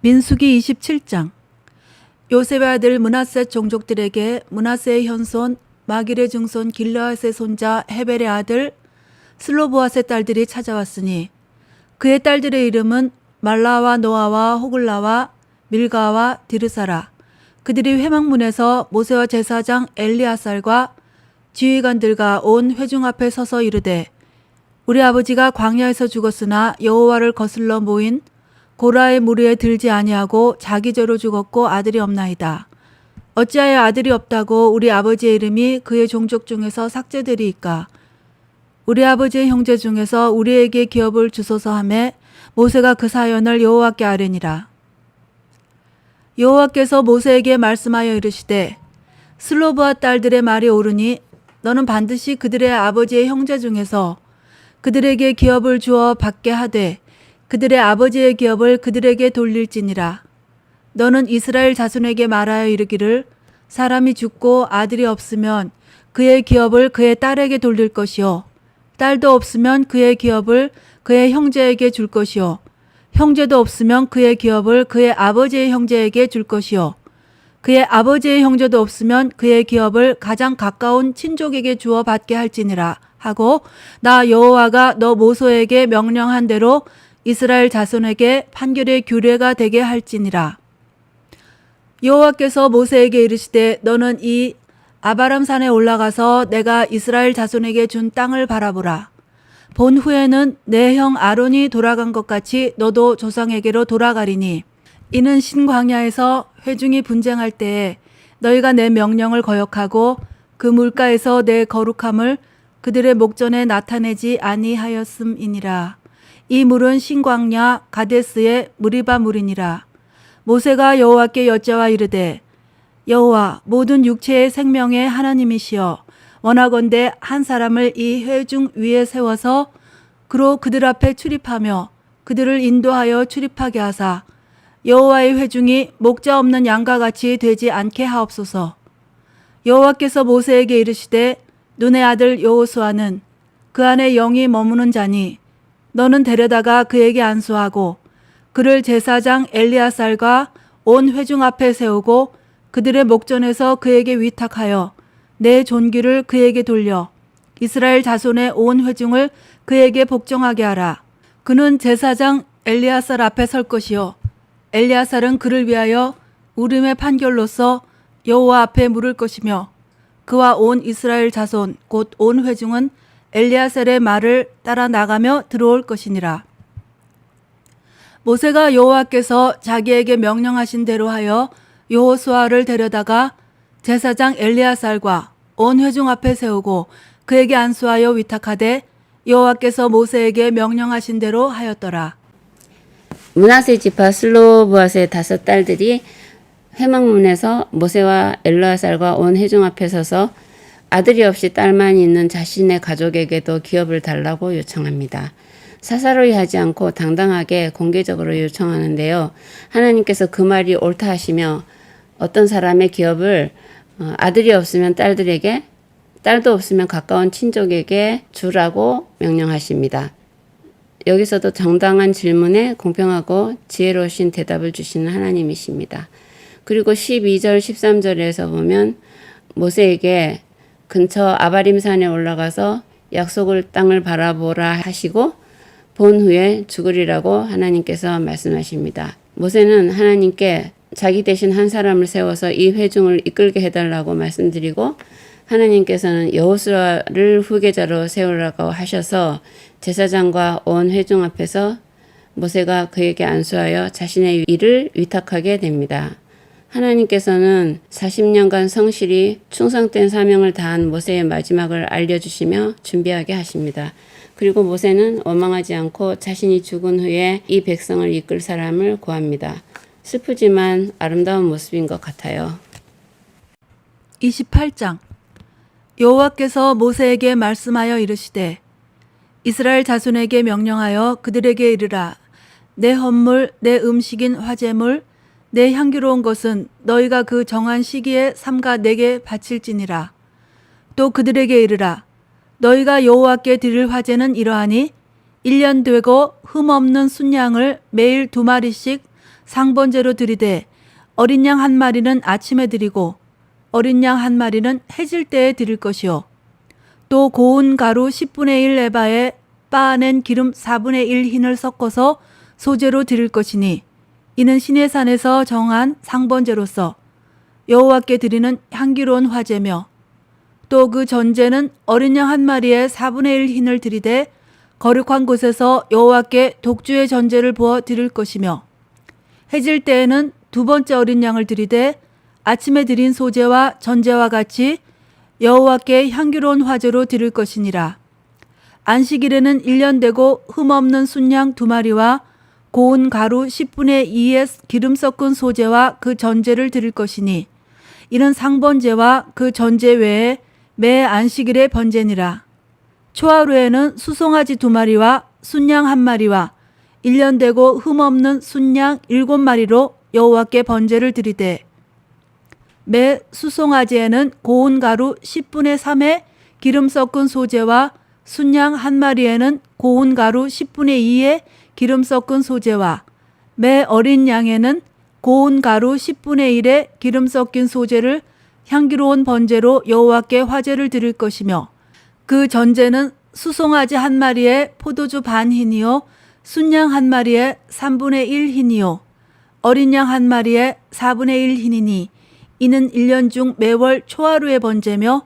민수기 27장. 요셉의 아들 문하세 종족들에게 문하세의 현손 마길의 증손 길르앗의 손자 헤벨의 아들 슬로보앗의 딸들이 찾아왔으니 그의 딸들의 이름은 말라와 노아와 호글라와 밀가와 디르사라. 그들이 회막문에서 모세와 제사장 엘리아살과 지휘관들과 온 회중 앞에 서서 이르되 우리 아버지가 광야에서 죽었으나 여호와를 거슬러 모인 고라의 무리에 들지 아니하고 자기저로 죽었고 아들이 없나이다. 어찌하여 아들이 없다고 우리 아버지의 이름이 그의 종족 중에서 삭제되리이까? 우리 아버지의 형제 중에서 우리에게 기업을 주소서 하매 모세가 그 사연을 여호와께 아뢰니라. 여호와께서 모세에게 말씀하여 이르시되 슬로브와 딸들의 말이 옳으니 너는 반드시 그들의 아버지의 형제 중에서 그들에게 기업을 주어 받게 하되 그들의 아버지의 기업을 그들에게 돌릴지니라. 너는 이스라엘 자손에게 말하여 이르기를 사람이 죽고 아들이 없으면 그의 기업을 그의 딸에게 돌릴 것이요. 딸도 없으면 그의 기업을 그의 형제에게 줄 것이요. 형제도 없으면 그의 기업을 그의 아버지의 형제에게 줄 것이요. 그의 아버지의 형제도 없으면 그의 기업을 가장 가까운 친족에게 주어 받게 할지니라 하고 나 여호와가 너 모소에게 명령한 대로 이스라엘 자손에게 판결의 규례가 되게 할지니라. 여호와께서 모세에게 이르시되 너는 이 아바람 산에 올라가서 내가 이스라엘 자손에게 준 땅을 바라보라. 본 후에는 내 형 아론이 돌아간 것 같이 너도 조상에게로 돌아가리니 이는 신광야에서 회중이 분쟁할 때에 너희가 내 명령을 거역하고 그 물가에서 내 거룩함을 그들의 목전에 나타내지 아니하였음이니라. 이 물은 신광야 가데스의 무리바 물이니라. 모세가 여호와께 여짜와 이르되 여호와 모든 육체의 생명의 하나님이시여 원하건대 한 사람을 이 회중 위에 세워서 그로 그들 앞에 출입하며 그들을 인도하여 출입하게 하사 여호와의 회중이 목자 없는 양과 같이 되지 않게 하옵소서. 여호와께서 모세에게 이르시되 눈의 아들 여호수아는 그 안에 영이 머무는 자니 너는 데려다가 그에게 안수하고 그를 제사장 엘리아살과 온 회중 앞에 세우고 그들의 목전에서 그에게 위탁하여 내 존귀를 그에게 돌려 이스라엘 자손의 온 회중을 그에게 복종하게 하라. 그는 제사장 엘리아살 앞에 설 것이요 엘리아살은 그를 위하여 우림의 판결로서 여호와 앞에 물을 것이며 그와 온 이스라엘 자손 곧 온 회중은 엘리아셀의 말을 따라 나가며 들어올 것이니라. 모세가 여호와께서 자기에게 명령하신 대로 하여 여호수아를 데려다가 제사장 엘리아살과 온 회중 앞에 세우고 그에게 안수하여 위탁하되 여호와께서 모세에게 명령하신 대로 하였더라. 문하세 지파 슬로브앗의 다섯 딸들이 회막문에서 모세와 엘라살과 온 회중 앞에 서서 아들이 없이 딸만 있는 자신의 가족에게도 기업을 달라고 요청합니다. 사사로이 하지 않고 당당하게 공개적으로 요청하는데요. 하나님께서 그 말이 옳다 하시며 어떤 사람의 기업을 어, 아들이 없으면 딸들에게 딸도 없으면 가까운 친족에게 주라고 명령하십니다. 여기서도 정당한 질문에 공평하고 지혜로우신 대답을 주시는 하나님이십니다. 그리고 12절, 13절에서 보면 모세에게 근처 아바림산에 올라가서 약속을 땅을 바라보라 하시고 본 후에 죽으리라고 하나님께서 말씀하십니다. 모세는 하나님께 자기 대신 한 사람을 세워서 이 회중을 이끌게 해달라고 말씀드리고 하나님께서는 여호수아를 후계자로 세우라고 하셔서 제사장과 온 회중 앞에서 모세가 그에게 안수하여 자신의 일을 위탁하게 됩니다. 하나님께서는 40년간 성실히 충성된 사명을 다한 모세의 마지막을 알려주시며 준비하게 하십니다. 그리고 모세는 원망하지 않고 자신이 죽은 후에 이 백성을 이끌 사람을 구합니다. 슬프지만 아름다운 모습인 것 같아요. 28장 여호와께서 모세에게 말씀하여 이르시되 이스라엘 자손에게 명령하여 그들에게 이르라 내 헌물 내 음식인 화제물 내 향기로운 것은 너희가 그 정한 시기에 삼가 내게 바칠지니라. 또 그들에게 이르라. 너희가 여호와께 드릴 화제는 이러하니 1년 되고 흠 없는 순양을 매일 두 마리씩 상번제로 드리되 어린 양 한 마리는 아침에 드리고 어린 양 한 마리는 해질 때에 드릴 것이요. 또 고운 가루 10분의 1 에바에 빻아낸 기름 4분의 1 흰을 섞어서 소재로 드릴 것이니 이는 신의 산에서 정한 상번제로서 여호와께 드리는 향기로운 화제며 또 그 전제는 어린 양 한 마리에 4분의 1 흰을 드리되 거룩한 곳에서 여호와께 독주의 전제를 부어 드릴 것이며 해질 때에는 두 번째 어린 양을 드리되 아침에 드린 소제와 전제와 같이 여호와께 향기로운 화제로 드릴 것이니라. 안식일에는 1년 되고 흠없는 순양 두 마리와 고운 가루 10분의 2의 기름 섞은 소제와 그 전제를 드릴 것이니 이는 상번제와 그 전제 외에 매 안식일의 번제니라. 초하루에는 수송아지 두 마리와 순양 한 마리와 1년 되고 흠없는 순양 일곱 마리로 여호와께 번제를 드리되 매 수송아지에는 고운 가루 10분의 3의 기름 섞은 소제와 순양 한 마리에는 고운 가루 10분의 2의 기름 섞은 소제와 매 어린 양에는 고운 가루 10분의 1의 기름 섞인 소제를 향기로운 번제로 여호와께 화제를 드릴 것이며 그 전제는 수송아지 한 마리에 포도주 반 흰이요 순양 한 마리에 3분의 1 흰이요 어린 양 한 마리에 4분의 1 흰이니 이는 1년 중 매월 초하루의 번제며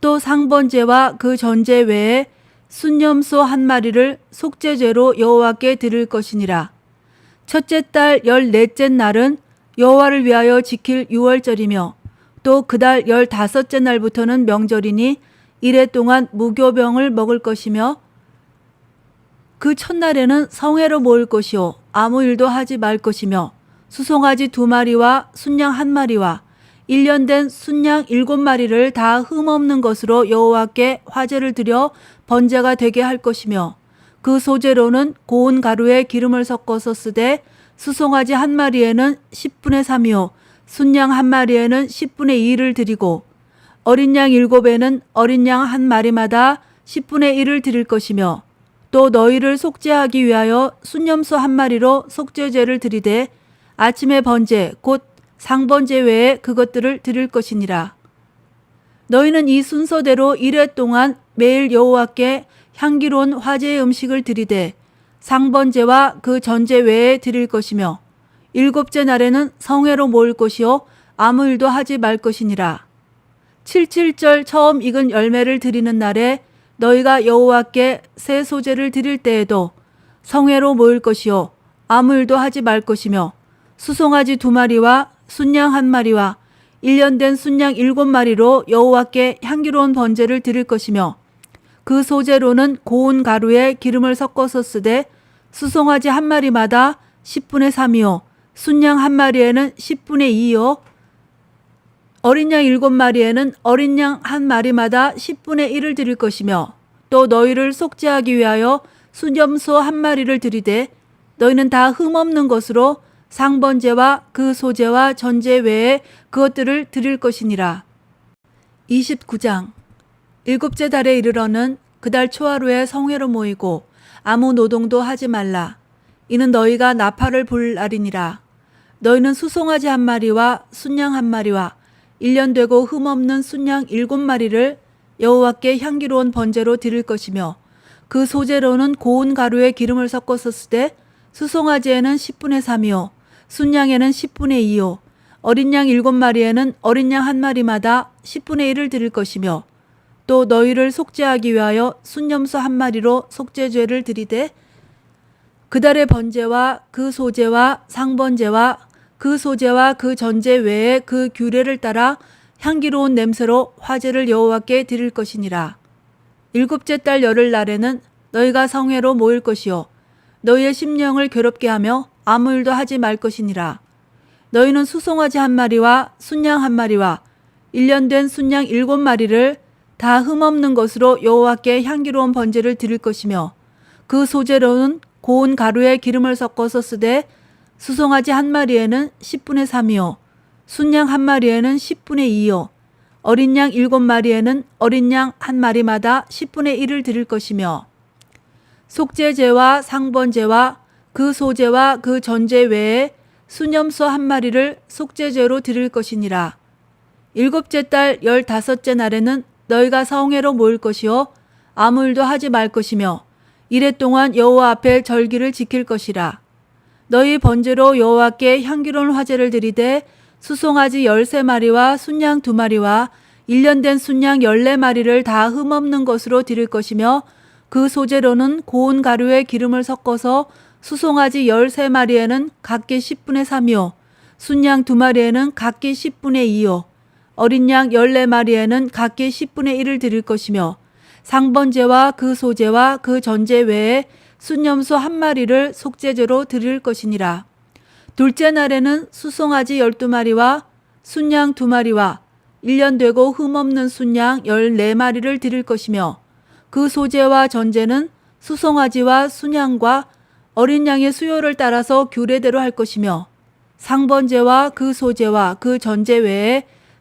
또 상번제와 그 전제 외에 순념소 한 마리를 속죄제로 여호와께 드릴 것이니라. 첫째 달 열넷째 날은 여호와를 위하여 지킬 유월절이며 또 그 달 열다섯째 날부터는 명절이니 이래 동안 무교병을 먹을 것이며 그 첫날에는 성회로 모일 것이요 아무 일도 하지 말 것이며 수송아지 두 마리와 순양 한 마리와 1년 된 순양 일곱 마리를 다 흠없는 것으로 여호와께 화제를 드려 번제가 되게 할 것이며 그 소재로는 고운 가루에 기름을 섞어서 쓰되 수송아지 한 마리에는 10분의 3이요 순양 한 마리에는 10분의 2를 드리고 어린 양 일곱에는 어린 양 한 마리마다 10분의 1을 드릴 것이며 또 너희를 속죄하기 위하여 순념소 한 마리로 속죄제를 드리되 아침의 번제 곧 상번제 외에 그것들을 드릴 것이니라. 너희는 이 순서대로 이래 동안 매일 여호와께 향기로운 화제의 음식을 드리되 상번제와 그 전제 외에 드릴 것이며 일곱째 날에는 성회로 모일 것이요 아무 일도 하지 말 것이니라. 칠칠절 처음 익은 열매를 드리는 날에 너희가 여호와께 새 소재를 드릴 때에도 성회로 모일 것이요 아무 일도 하지 말 것이며 수송아지 두 마리와 순양 한 마리와 1년 된 순양 일곱 마리로 여호와께 향기로운 번제를 드릴 것이며 그 소재로는 고운 가루에 기름을 섞어서 쓰되 수송아지 한 마리마다 10분의 3이요 순양 한 마리에는 10분의 2요 어린 양 일곱 마리에는 어린 양 한 마리마다 10분의 1을 드릴 것이며 또 너희를 속죄하기 위하여 수염소 한 마리를 드리되 너희는 다 흠없는 것으로 상번제와 그 소제와 전제 외에 그것들을 드릴 것이니라. 29장 일곱째 달에 이르러는 그달 초하루에 성회로 모이고 아무 노동도 하지 말라. 이는 너희가 나팔을 불 날이니라. 너희는 수송아지 한 마리와 순양 한 마리와 1년 되고 흠없는 순양 일곱 마리를 여호와께 향기로운 번제로 드릴 것이며 그 소재로는 고운 가루에 기름을 섞어서 쓰되 수송아지에는 10분의 3이요 순양에는 10분의 2요 어린 양 일곱 마리에는 어린 양 한 마리마다 10분의 1을 드릴 것이며 또 너희를 속죄하기 위하여 순념소 한 마리로 속죄죄를 드리되 그달의 번제와 그 소제와 상번제와 그 소제와 그 전제 외에 그 규례를 따라 향기로운 냄새로 화제를 여호와께 드릴 것이니라. 일곱째 달 열흘 날에는 너희가 성회로 모일 것이요 너희의 심령을 괴롭게 하며 아무 일도 하지 말 것이니라. 너희는 수송아지 한 마리와 순양 한 마리와 1년 된 순양 일곱 마리를 다 흠없는 것으로 여호와께 향기로운 번제를 드릴 것이며 그 소재로는 고운 가루에 기름을 섞어서 쓰되 수송아지 한 마리에는 10분의 3이요 순양 한 마리에는 10분의 2요 어린 양 일곱 마리에는 어린 양 한 마리마다 10분의 1을 드릴 것이며 속죄제와 상번제와 그 소제와 그 전제 외에 수념소 한 마리를 속죄제로 드릴 것이니라. 일곱째 달 열다섯째 날에는 너희가 성회로 모일 것이요. 아무 일도 하지 말 것이며 이래 동안 여호와 앞에 절기를 지킬 것이라. 너희 번제로 여호와께 향기로운 화제를 드리되 수송아지 열세 마리와 순양 두 마리와 일년된 순양 열네 마리를 다 흠없는 것으로 드릴 것이며 그 소재로는 고운 가루에 기름을 섞어서 수송아지 열세 마리에는 각기 10분의 3이요. 순양 두 마리에는 각기 10분의 2요 어린 양 열네 마리에는 각기 10분의 1을 드릴 것이며 상번제와 그 소제와 그 전제 외에 순념소 한 마리를 속죄제로 드릴 것이니라. 둘째 날에는 수송아지 열두 마리와 순양 두 마리와 일년 되고 흠없는 순양 열네 마리를 드릴 것이며 그 소제와 전제는 수송아지와 순양과 어린 양의 수요를 따라서 규례대로 할 것이며 상번제와 그 소제와 그 전제 외에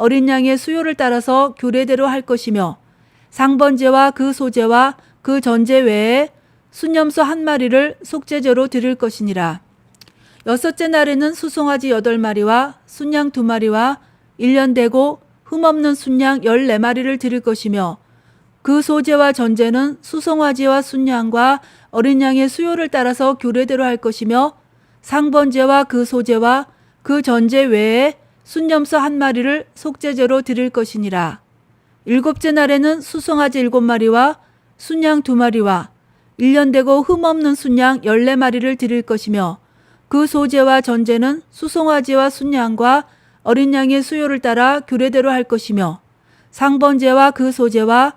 어린 양의 수요를 따라서 규례대로 할 것이며 상번제와 그 소재와 그 전제 외에 순념소 한 마리를 속죄제로 드릴 것이니라. 여섯째 날에는 수송아지 여덟 마리와 순양 두 마리와 일년 되고 흠없는 순양 열네 마리를 드릴 것이며 그 소재와 전제는 수송아지와 순양과 어린 양의 수요를 따라서 규례대로 할 것이며 상번제와 그 소재와 그 전제 외에 순념소 한 마리를 속죄제로 드릴 것이니라. 일곱째 날에는 수송아지 일곱 마리와 순양 두 마리와 일년 되고 흠없는 순양 열네 마리를 드릴 것이며 그 소재와 전제는 수송아지와 순양과 어린 양의 수요를 따라 규례대로 할 것이며 상번제와 그 소재와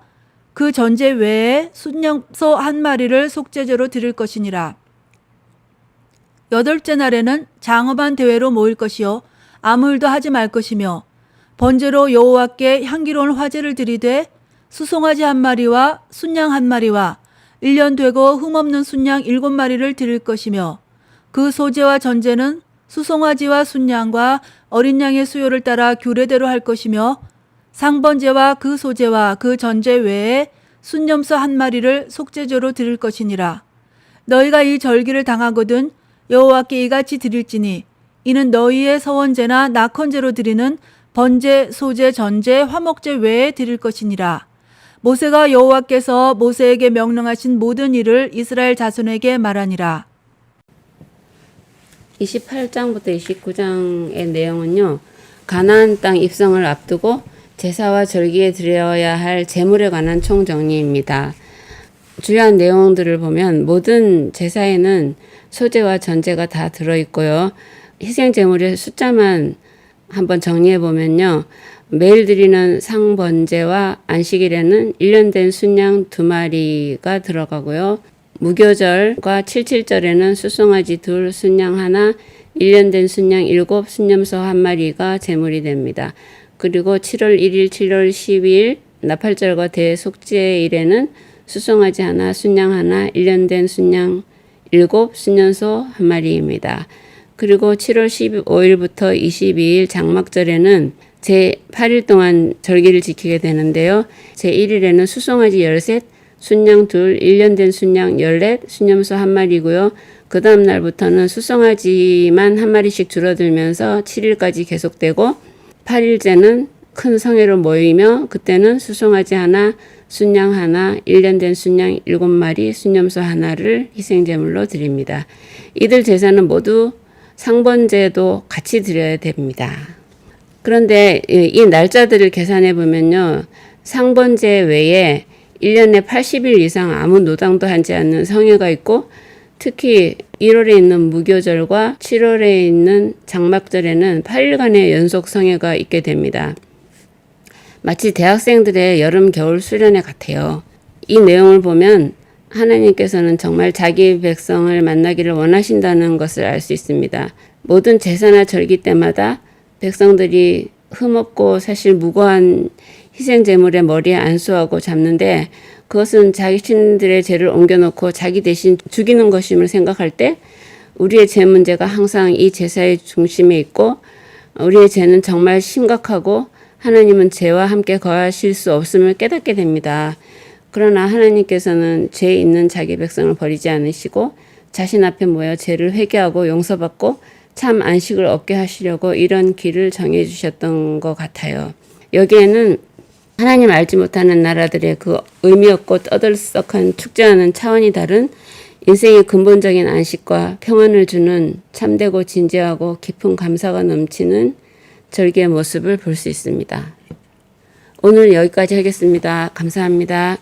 그 전제 외에 순양소 한 마리를 속죄제로 드릴 것이니라. 여덟째 날에는 장엄한 대회로 모일 것이요 아무 일도 하지 말 것이며 번제로 여호와께 향기로운 화제를 드리되 수송아지 한 마리와 순양 한 마리와 일년 되고 흠없는 순양 일곱 마리를 드릴 것이며 그 소재와 전제는 수송아지와 순양과 어린 양의 수요를 따라 규례대로 할 것이며 상번제와 그 소재와 그 전제 외에 순념소 한 마리를 속죄제로 드릴 것이니라. 너희가 이 절기를 당하거든 여호와께 이같이 드릴지니 이는 너희의 서원제나 낙헌제로 드리는 번제, 소제, 전제, 화목제 외에 드릴 것이니라. 모세가 여호와께서 모세에게 명령하신 모든 일을 이스라엘 자손에게 말하니라. 28장부터 29장의 내용은요. 가나안 땅 입성을 앞두고 제사와 절기에 드려야 할 제물에 관한 총정리입니다. 주요한 내용들을 보면 모든 제사에는 소재와 전제가 다 들어 있고요. 희생 제물의 숫자만 한번 정리해 보면요. 매일 드리는 상번제와 안식일에는 1년 된 순양 두 마리가 들어가고요. 무교절과 칠칠절에는 수송아지 둘, 순양 하나, 1년 된 순양 일곱, 순념소 한 마리가 제물이 됩니다. 그리고 7월 1일, 7월 12일 나팔절과 대속죄일에는 수송아지 하나, 순양 하나, 1년 된 순양 일곱, 순년소 한 마리입니다. 그리고 7월 15일부터 22일 장막절에는 제 8일 동안 절기를 지키게 되는데요. 제 1일에는 수송아지 13, 순양 둘, 1년 된 순양 14, 순념소 한 마리고요. 그 다음 날부터는 수송아지만 한 마리씩 줄어들면서 7일까지 계속되고 8일째는 큰 성회로 모이며 그때는 수송아지 하나, 순양 하나, 1년 된 순양 7마리, 순념소 하나를 희생제물로 드립니다. 이들 제사는 모두 상번제도 같이 드려야 됩니다. 그런데 이- 이 날짜들을 계산해 보면요. 상번제 외에 1년에 80일 이상 아무 노당도 하지 않는 성회가 있고 특히 1월에 있는 무교절과 7월에 있는 장막절에는 8일간의 연속 성회가 있게 됩니다. 마치 대학생들의 여름 겨울 수련회 같아요. 이 내용을 보면 하나님께서는 정말 자기 백성을 만나기를 원하신다는 것을 알 수 있습니다. 모든 제사나 절기 때마다 백성들이 흠없고 사실 무고한 희생 제물의 머리에 안수하고 잡는데 그것은 자신들의 죄를 옮겨놓고 자기 대신 죽이는 것임을 생각할 때 우리의 죄 문제가 항상 이 제사의 중심에 있고 우리의 죄는 정말 심각하고 하나님은 죄와 함께 거하실 수 없음을 깨닫게 됩니다. 그러나 하나님께서는 죄 있는 자기 백성을 버리지 않으시고 자신 앞에 모여 죄를 회개하고 용서받고 참 안식을 얻게 하시려고 이런 길을 정해 주셨던 것 같아요. 여기에는 하나님 알지 못하는 나라들의 그 의미 없고 떠들썩한 축제와는 차원이 다른 인생의 근본적인 안식과 평안을 주는 참되고 진지하고 깊은 감사가 넘치는 절기의 모습을 볼 수 있습니다. 오늘 여기까지 하겠습니다. 감사합니다.